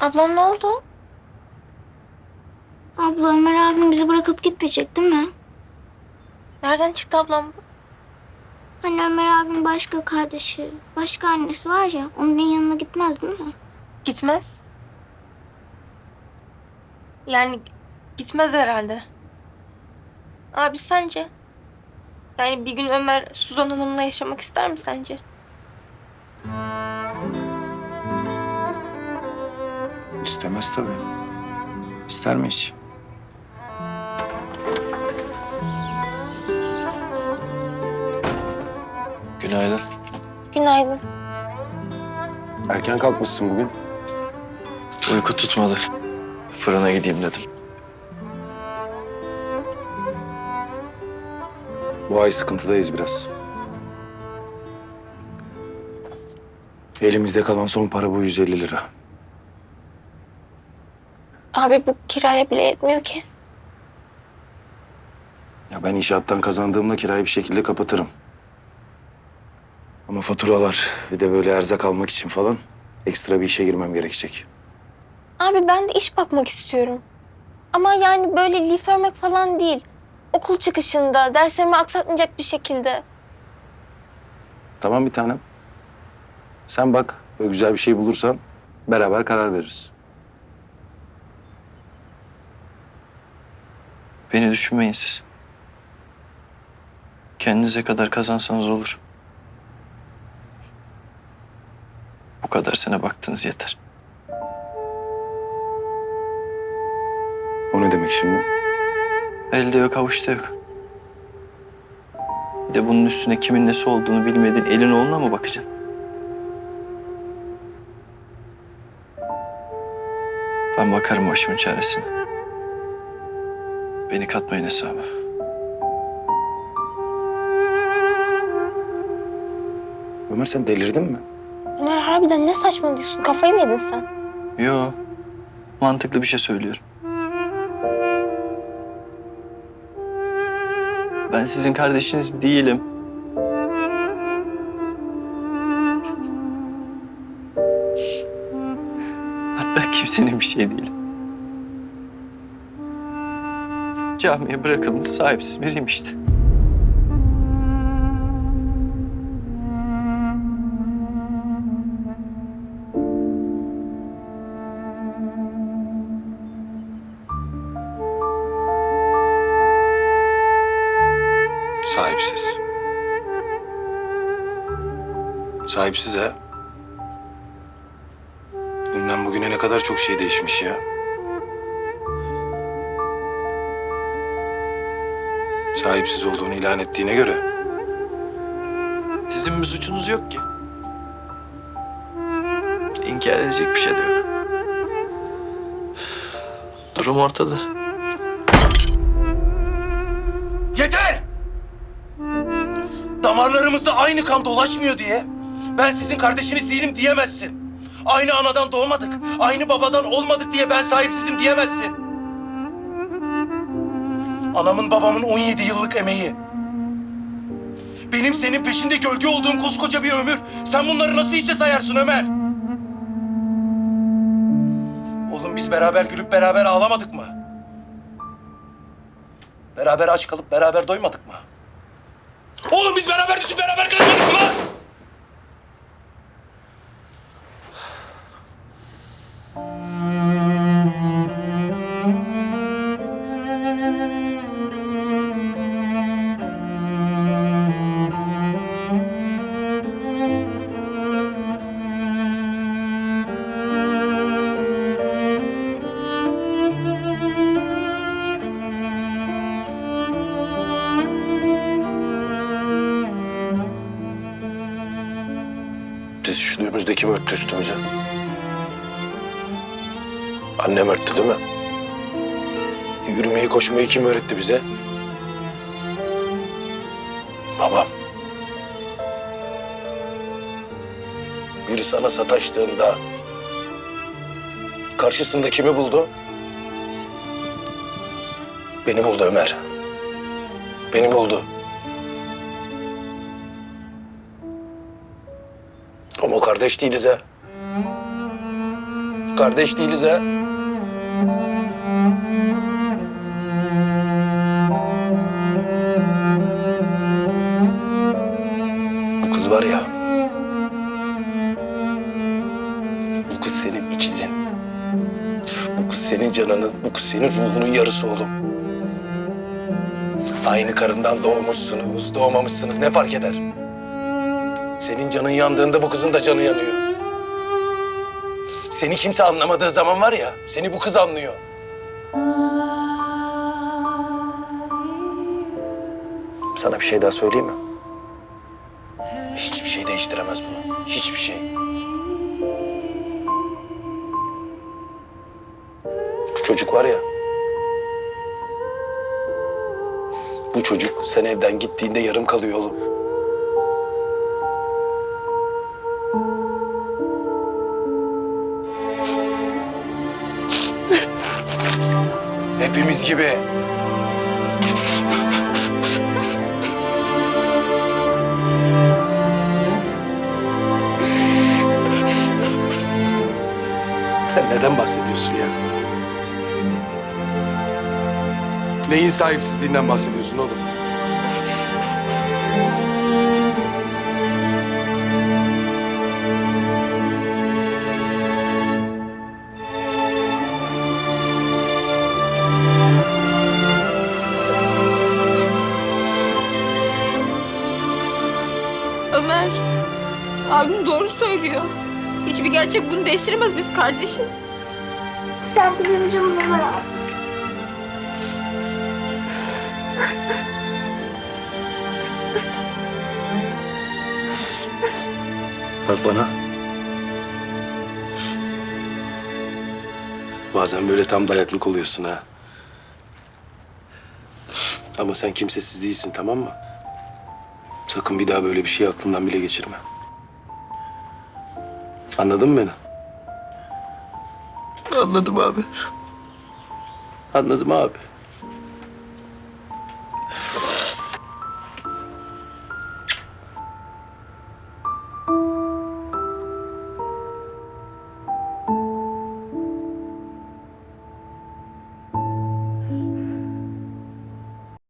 Ablam ne oldu? Abla Ömer abim bizi bırakıp gitmeyecek değil mi? Nereden çıktı ablam? Hani Ömer abim başka kardeşi, başka annesi var ya onun yanına gitmez değil mi? Gitmez. Yani gitmez herhalde. Abi sence? Yani bir gün Ömer Suzan Hanım'la yaşamak ister mi sence? İstemez tabii. İster mi hiç? Günaydın. Günaydın. Erken kalkmışsın bugün. Uyku tutmadı. Fırına gideyim dedim. Bu ay sıkıntıdayız biraz. Elimizde kalan son para bu 150 lira. Abi bu kiraya bile yetmiyor ki. Ya ben inşaattan kazandığımla kirayı bir şekilde kapatırım. Ama faturalar bir de böyle erzak almak için falan ekstra bir işe girmem gerekecek. Abi ben de iş bakmak istiyorum. Ama yani böyle lif örmek falan değil. Okul çıkışında derslerimi aksatmayacak bir şekilde. Tamam bir tanem. Sen bak böyle güzel bir şey bulursan beraber karar veririz. Beni düşünmeyin siz. Kendinize kadar kazansanız olur. Bu kadar sene baktınız yeter. O ne demek şimdi? Elde yok, avuçta yok. Bir de bunun üstüne kimin nesi olduğunu bilmediğin elin oğluna mı bakacaksın? Ben bakarım başımın çaresine. Beni katmayın hesaba. Ömer sen delirdin mi? Ömer harbiden ne saçmalıyorsun? Kafayı mı yedin sen? Yo, mantıklı bir şey söylüyorum. Ben sizin kardeşiniz değilim. Hatta kimsenin bir şey değilim. Camiye bırakılmış sahipsiz biriyim işte. Sahipsiz. Sahipsiz ha? Dünden bugüne ne kadar çok şey değişmiş ya. Sahipsiz olduğunu ilan ettiğine göre Sizin bir suçunuz yok ki. İnkar edecek bir şey de yok. Durum ortada. Yeter! Damarlarımızda aynı kan dolaşmıyor diye ben sizin kardeşiniz değilim diyemezsin. Aynı anadan doğmadık, aynı babadan olmadık diye ben sahipsizim diyemezsin. Anamın babamın 17 yıllık emeği. Benim senin peşinde gölge olduğum koskoca bir ömür. Sen bunları nasıl hiçe sayarsın Ömer? Oğlum biz beraber gülüp beraber ağlamadık mı? Beraber aç kalıp beraber doymadık mı? Oğlum biz beraber düşüp beraber kalkmadık mı? Biz üşüdüğümüzde kim örttü üstümüze? Annem örttü değil mi? Yürümeyi koşmayı kim öğretti bize? Babam. Biri sana sataştığında karşısında kimi buldu? Beni buldu Ömer. Beni buldu. Ama kardeş değiliz ha. Kardeş değiliz ha. Bu kız var ya. Bu kız senin ikizin. Bu kız senin canının, bu kız senin ruhunun yarısı oğlum. Aynı karından doğmuşsunuz, doğmamışsınız ne fark eder? Senin canın yandığında bu kızın da canı yanıyor. Seni kimse anlamadığı zaman var ya, seni bu kız anlıyor. Sana bir şey daha söyleyeyim mi? Hiçbir şey değiştiremez bunu. Hiçbir şey. Bu çocuk var ya. Bu çocuk sen evden gittiğinde yarım kalıyor oğlum. Hepimiz gibi. Sen neden bahsediyorsun ya? Neyin sahipsizliğinden bahsediyorsun oğlum? Ömer. Abim doğru söylüyor. Hiçbir gerçek bunu değiştiremez. Biz kardeşiz. Sen benim canım Ömer abimsin. Bak bana. Bazen böyle tam dayaklık oluyorsun ha. Ama sen kimsesiz değilsin tamam mı? Sakın bir daha böyle bir şey aklından bile geçirme. Anladın mı beni? Anladım abi. Anladım abi.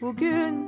Bugün